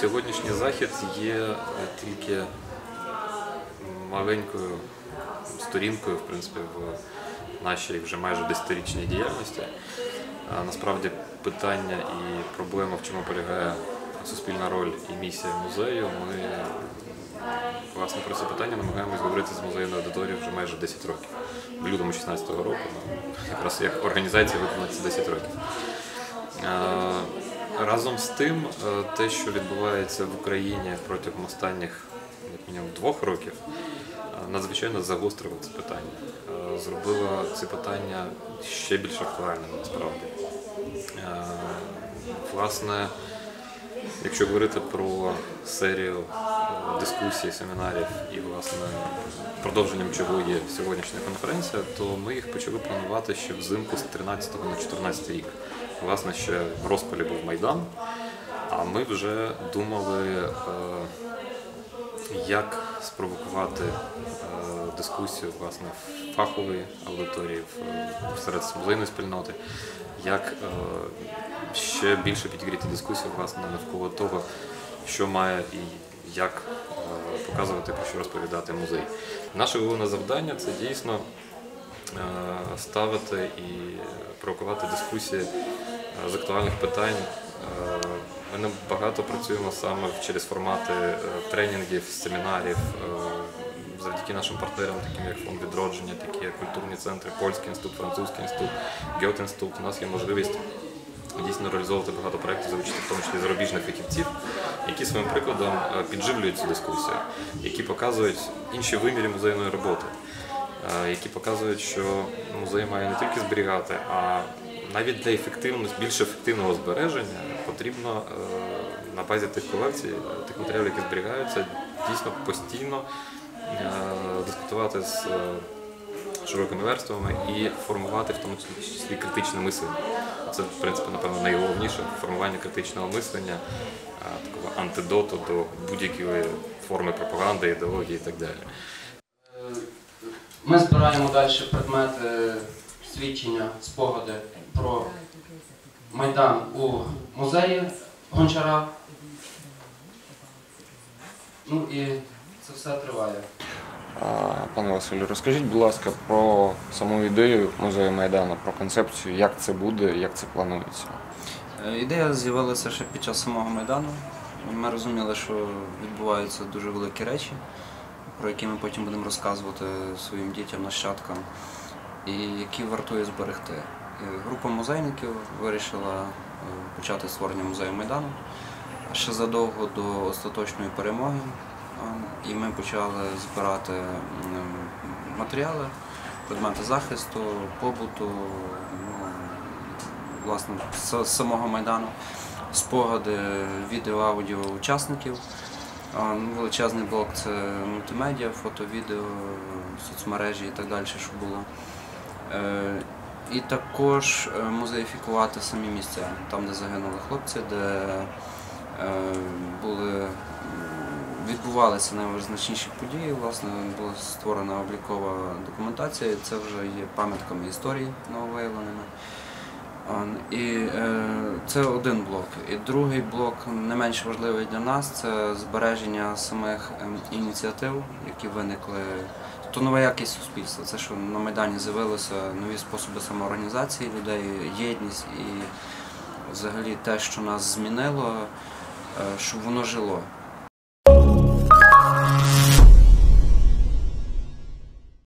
сьогоднішній захід є е, тільки маленькою сторінкою, в принципі, в нашій вже майже десятирічній діяльності. Насправді питання і проблема, в чому полягає суспільна роль і місія музею. Ми власне про це питання намагаємось говорити з музейною аудиторією вже майже 10 років. В лютому 16-го року, ну, якраз як організація виконується 10 років. Разом з тим, е, те, що відбувається в Україні протягом останніх як мінімум двох років, е, надзвичайно загострило це питання. Е, Зробило ці питання ще більш актуальними насправді. Власне, якщо говорити про серію дискусій, семінарів і власне продовженням чого є сьогоднішня конференція, то ми їх почали планувати ще взимку з 13 на 14 рік. Власне, ще в розпалі був Майдан, а ми вже думали, е, як спровокувати е, дискусію власне в фаховій аудиторії, серед музейної спільноти, як е, ще більше підігріти дискусію власне навколо того, що має і як показувати, про що розповідати музей. Наше головне завдання це дійсно ставити і провокувати дискусії е, з актуальних питань. Е, Ми не багато працюємо саме через формати е, тренінгів, семінарів. е, Завдяки нашим партнерам, таким як фонд відродження, такі як культурні центри, польський інститут, французький інститут, Гьот-інститут, у нас є можливість дійсно реалізовувати багато проєктів за участі, в тому числі зарубіжних фахівців, які своїм прикладом е, підживлюють цю дискусію, які показують інші виміри музейної роботи, е, які показують, що музей має не тільки зберігати, а навіть для ефективності, більш ефективного збереження потрібно е, на базі тих колекцій, е, тих матеріалів, які зберігаються, дійсно постійно е, дискутувати з е, широкими верствами і формувати в тому числі критичне мислення. Це, в принципі, напевно, найголовніше формування критичного мислення, такого антидоту до будь-якої форми пропаганди, ідеології і так далі. Ми збираємо далі предмети свідчення, спогади про Майдан у музеї Гончара. Ну і це все триває. Пане Василю, розкажіть, будь ласка, про саму ідею музею Майдану, про концепцію, як це буде, як це планується. Е, Ідея з'явилася ще під час самого Майдану. Ми розуміли, що відбуваються дуже великі речі, про які ми потім будемо розказувати своїм дітям, нащадкам, і які вартує зберегти. Група музейників вирішила е, почати створення музею Майдану ще задовго до остаточної перемоги. І ми почали збирати матеріали, предмети захисту, побуту, ну, власне, з самого Майдану, спогади, відео, аудіо учасників. Ну, Величезний блок це мультимедіа, фото, відео, соцмережі і так далі, що було. Е, І також е, музеїфікувати самі місця, там, де загинули хлопці, де е, були, відбувалися найвизначніші події. Власне, була створена облікова документація, це вже є пам'ятками історії нововиявленими. І е, це один блок. І другий блок, не менш важливий для нас, це збереження самих ем, ініціатив, які виникли. Тобто нова якість суспільства. Це що на Майдані з'явилися нові способи самоорганізації людей, єдність і взагалі те, що нас змінило, е, щоб воно жило.